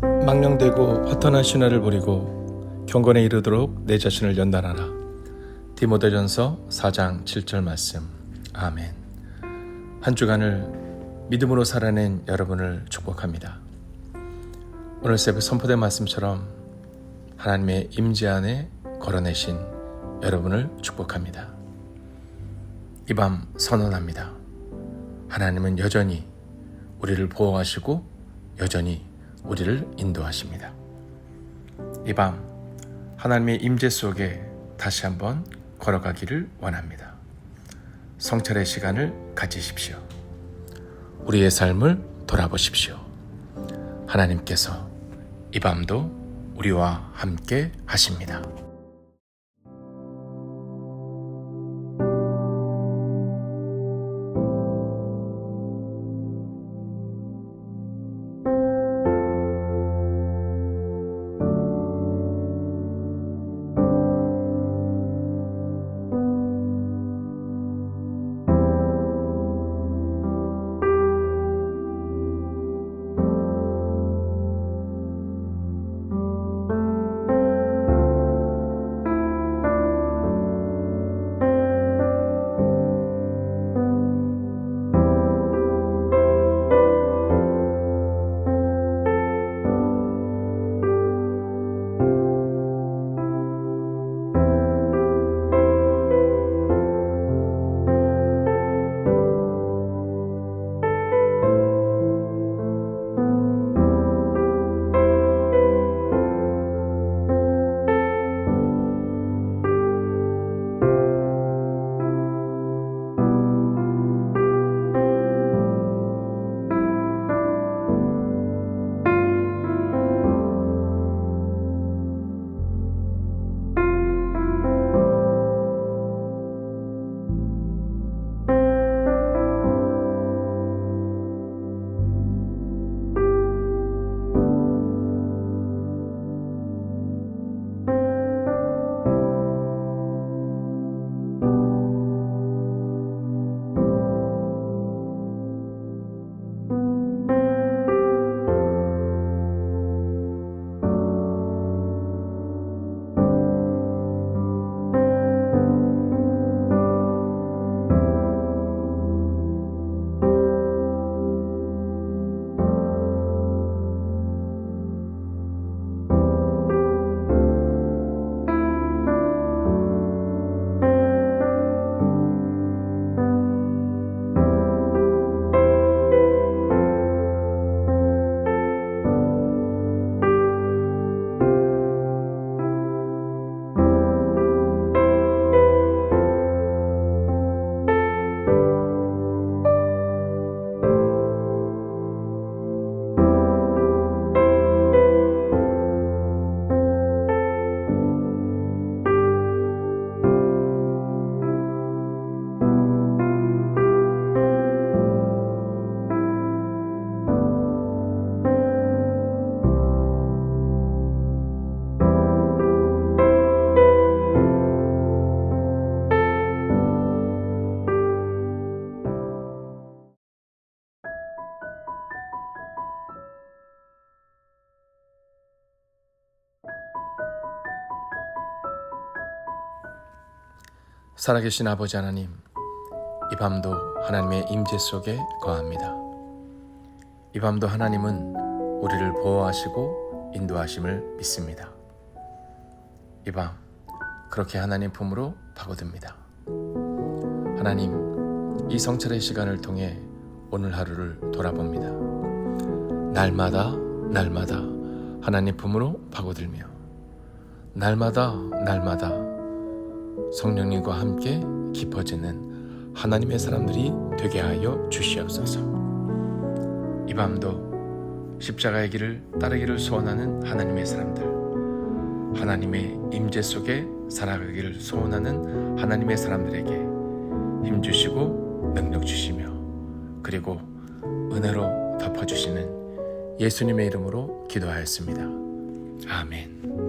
망령되고 허탄한 신화를 버리고 경건에 이르도록 내 자신을 연단하라. 디모데전서 4장 7절 말씀. 아멘. 한 주간을 믿음으로 살아낸 여러분을 축복합니다. 오늘 새벽 선포된 말씀처럼 하나님의 임재 안에 걸어내신 여러분을 축복합니다. 이 밤 선언합니다. 하나님은 여전히 우리를 보호하시고 여전히 우리를 인도하십니다. 이 밤 하나님의 임재 속에 다시 한번 걸어가기를 원합니다. 성찰의 시간을 가지십시오. 우리의 삶을 돌아보십시오. 하나님께서 이 밤도 우리와 함께 하십니다. 살아계신 아버지 하나님, 이 밤도 하나님의 임재 속에 거합니다. 이 밤도 하나님은 우리를 보호하시고 인도하심을 믿습니다. 이 밤 그렇게 하나님 품으로 파고듭니다. 하나님, 이 성철의 시간을 통해 오늘 하루를 돌아봅니다. 날마다 날마다 하나님 품으로 파고들며 날마다 날마다 성령님과 함께 깊어지는 하나님의 사람들이 되게 하여 주시옵소서. 이 밤도 십자가의 길을 따르기를 소원하는 하나님의 사람들, 하나님의 임재 속에 살아가기를 소원하는 하나님의 사람들에게 힘 주시고 능력 주시며 그리고 은혜로 덮어주시는 예수님의 이름으로 기도하였습니다. 아멘.